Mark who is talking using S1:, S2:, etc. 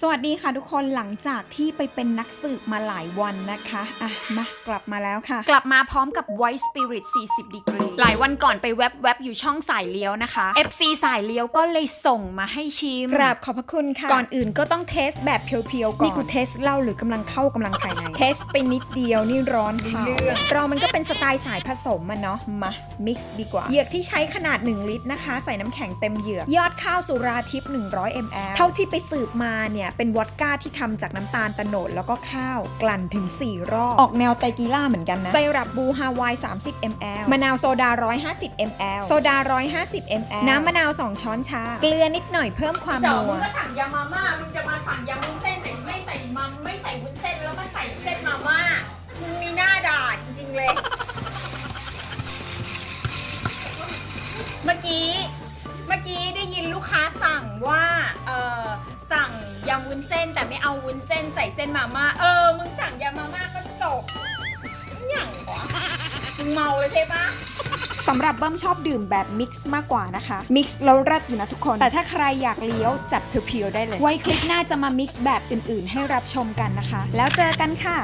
S1: สวัสดีค่ะทุกคนหลังจากที่ไปเป็นนักสืบมาหลายวันนะคะอะมากลับมาแล้วค่ะ
S2: กลับมาพร้อมกับ White Spirit 40 degree หลายวันก่อนไปแวบๆอยู่ช่องสายเลี้ยวนะคะ FC สายเลี้ยวก็เลยส่งมาให้ชิม
S1: กราบขอบพระคุณค่ะ ก่อนอื่นก็ต้องเทสแบบเพียวๆก่อน นี่กูเทสเหล้าหรือกำลังเข้ากำลังภายใน เทสไปนิดเดียวนี่ร้อนเผาเรามันก็เป็นสไตล์สายผสมมันเนาะมามิกซ์ดีกว่าเหยือกที่ใช้ขนาด 1 ลิตรนะคะ ใส่น้ำแข็งเต็มเหยือกยอดข้าวสุราทิพย์100 ml เท่าที่ไปสืบมาเนี่ยเป็นวอดก้าที่ทำจากน้ำตาลตะโนดแล้วก็ข้าวกลั่นถึง 4 รอบ ออกแนวไตรกีล่าเหมือนกันนะ ไซรัปบูฮาวาย 30 ml มะนาวโซดา 150 ml โซดา 150 ml น้ำมะนาว 2 ช้อนชา เกลือนิดหน่อยเพิ่มความ
S3: เจ้า
S1: นั
S3: มึ
S1: ว
S3: งก็สั่งยามาม่ามึงจะมาสั่งยำวุ้นเส้นแต่ไม่ใส่มัมไม่ใส่วุ้นเส้นแล้วมาใส่เส้นมาม่ามึงมีหน้าด่าจริงๆเลย เมื่อกี้ ยำวุ้นเส้นแต่ไม่เอาวุ้นเส้นใส่เส้นมาม่าเออ มึงสั่งยำมาม่าก็จบอย่างวะมึงเมาเลยใช่ปะ
S1: สำหรับเบิ้มชอบดื่มแบบมิกซ์มากกว่านะคะ มิกซ์แล้วรัดอยู่นะทุกคน แต่ถ้าใครอยากเลี้ยวจัดเพียวๆได้เลย ไว้คลิปหน้าจะมามิกซ์แบบอื่นๆ ให้รับชมกันนะคะ แล้วเจอกันค่ะ